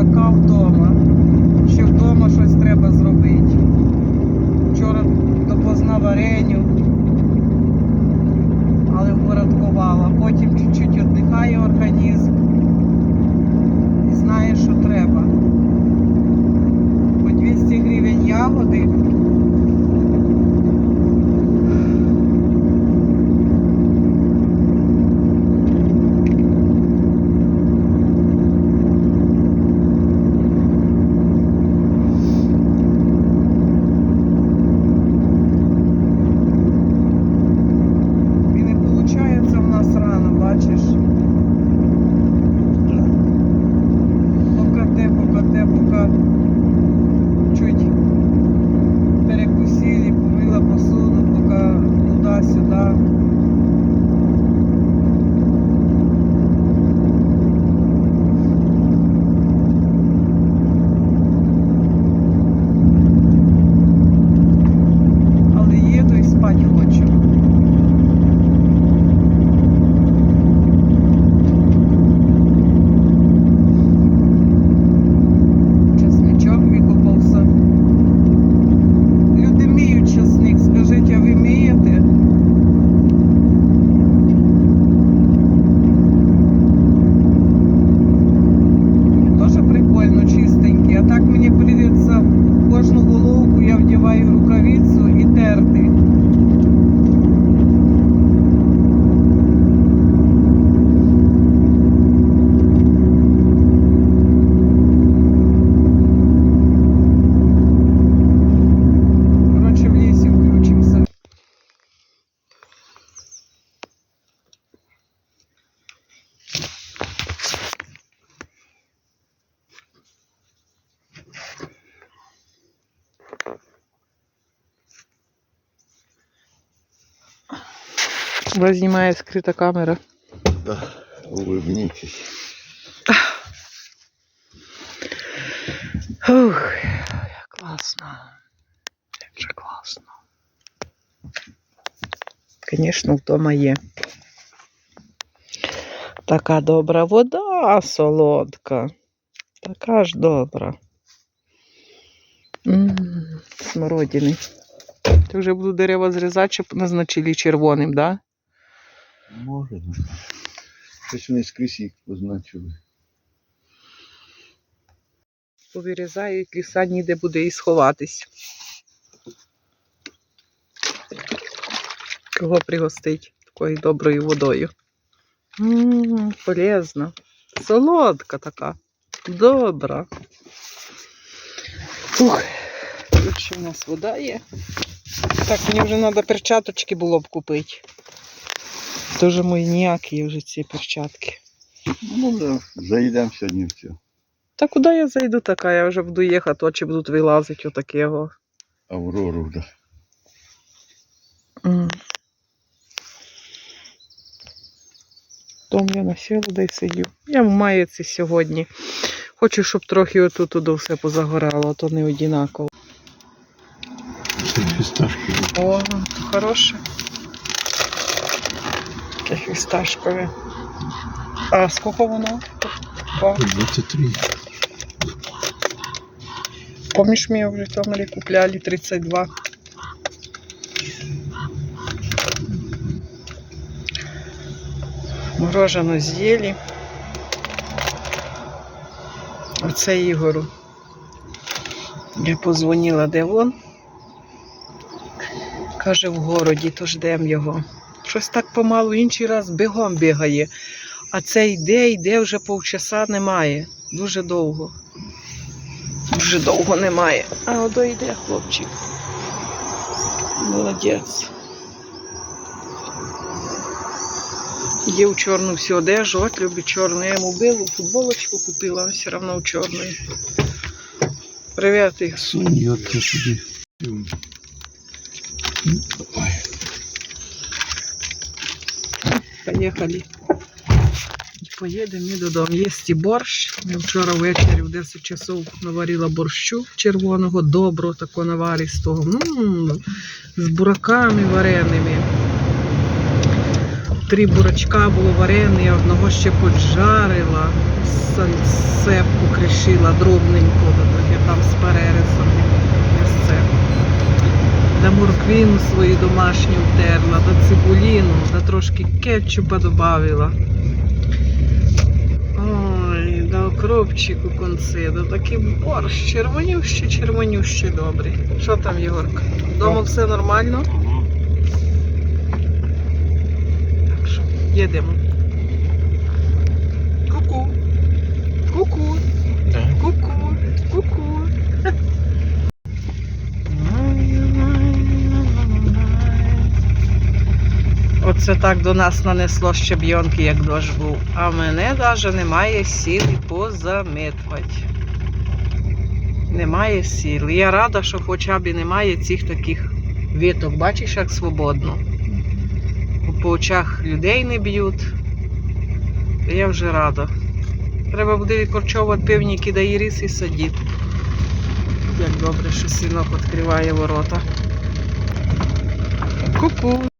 така вдома, що вдома щось треба зробити. Вчора допоздна вареню, але впорядкувала. Потім чуть-чуть віддихаю Вас знімає скрита камера. Да, улыбнитесь. Ух, як класно. Як же класно. Звісно, вдома є. Така добра вода солодка. Така ж добра. М, Смородини. Ти вже буду дерева зрізати, щоб назначили червоним, да? Може. Щось вони скрізь їх позначили. Повирізають ліса, ніде буде і сховатись. Кого пригостить такою доброю водою. Ммм, полезна. Солодка така. Добра. Ух, тут ще в нас вода є. Так, мені вже треба перчаточки було б купити. Дуже мої ніякі вже ці перчатки. Ну, да, зайдемо сьогодні в цю Та куди я зайду така? Я вже буду їхати, очі будуть вилазити отакого. Аврору. Да. М. Том я насіла й сидю. Я в маєці сьогодні. Хочу, щоб трохи отут туди все позагорало, а то не однаково. Це фісташки. О, хороше. Таке фісташкове. А скільки воно? 23. Помніш, ми в Томарі купляли 32. Морожено з'їли. Оце Ігору. Я позвонила, де він. Каже, в городі, то ждемо його. Щось так помалу, інший раз бігом бігає. А це йде, йде вже повчаса немає. Дуже довго. Дуже довго немає. А ото йде хлопчик. Молодець. Є в чорну всю одежу, от любить чорну. Я йому білу футболочку купила, він все одно в чорної. Привіт, я собі. Ой. Поїхали. Поїдемо і додому. Є борщ. Я вчора ввечері в 10 часов наварила борщу червоного, доброго, такого наваристого. М, З бураками вареними. Три бурачка було варені, одного ще поджарила, сальце покришила дробненько, я там з перерисом місце. Да морквину свою домашню втерла, да цибуліну, да трошки кетчупа додавила. Ой, да окропчику конці, да такий борщ, червонющий, червонющий добрий. Що там, Єгорка? Дома все нормально? Так що, їдемо. Ку-ку. Ку-ку. Оце так до нас нанесло щебйонки, як дощ був. А мене навіть немає сили позамитувати. Немає сил. Я рада, що хоча б і немає цих таких віток. Бачиш, як свободно. По очах людей не б'ють. Я вже рада. Треба буде відкорчовувати пивніки да ірис і садити. Як добре, що синок відкриває ворота. Ку-ку.